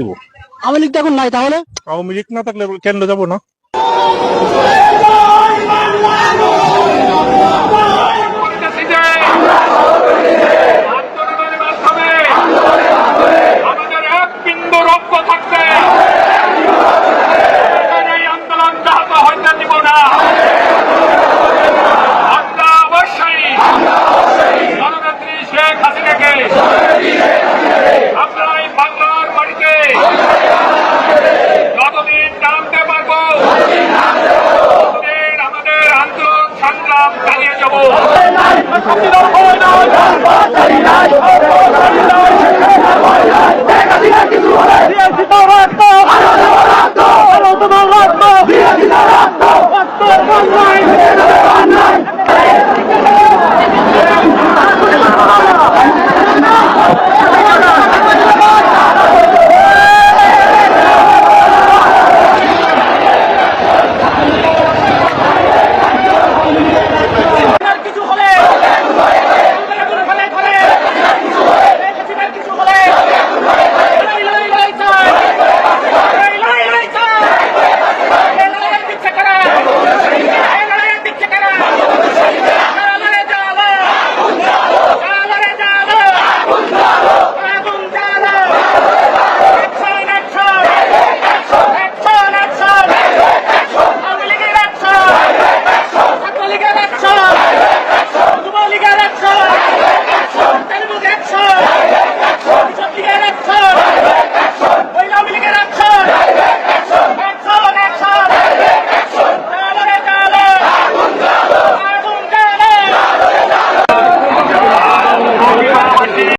দেবো। আওয়ামী লীগ তো এখন নাই তাহলে? আওয়ামী লীগ না থাকলে কেন্দ্র যাব না? চাই না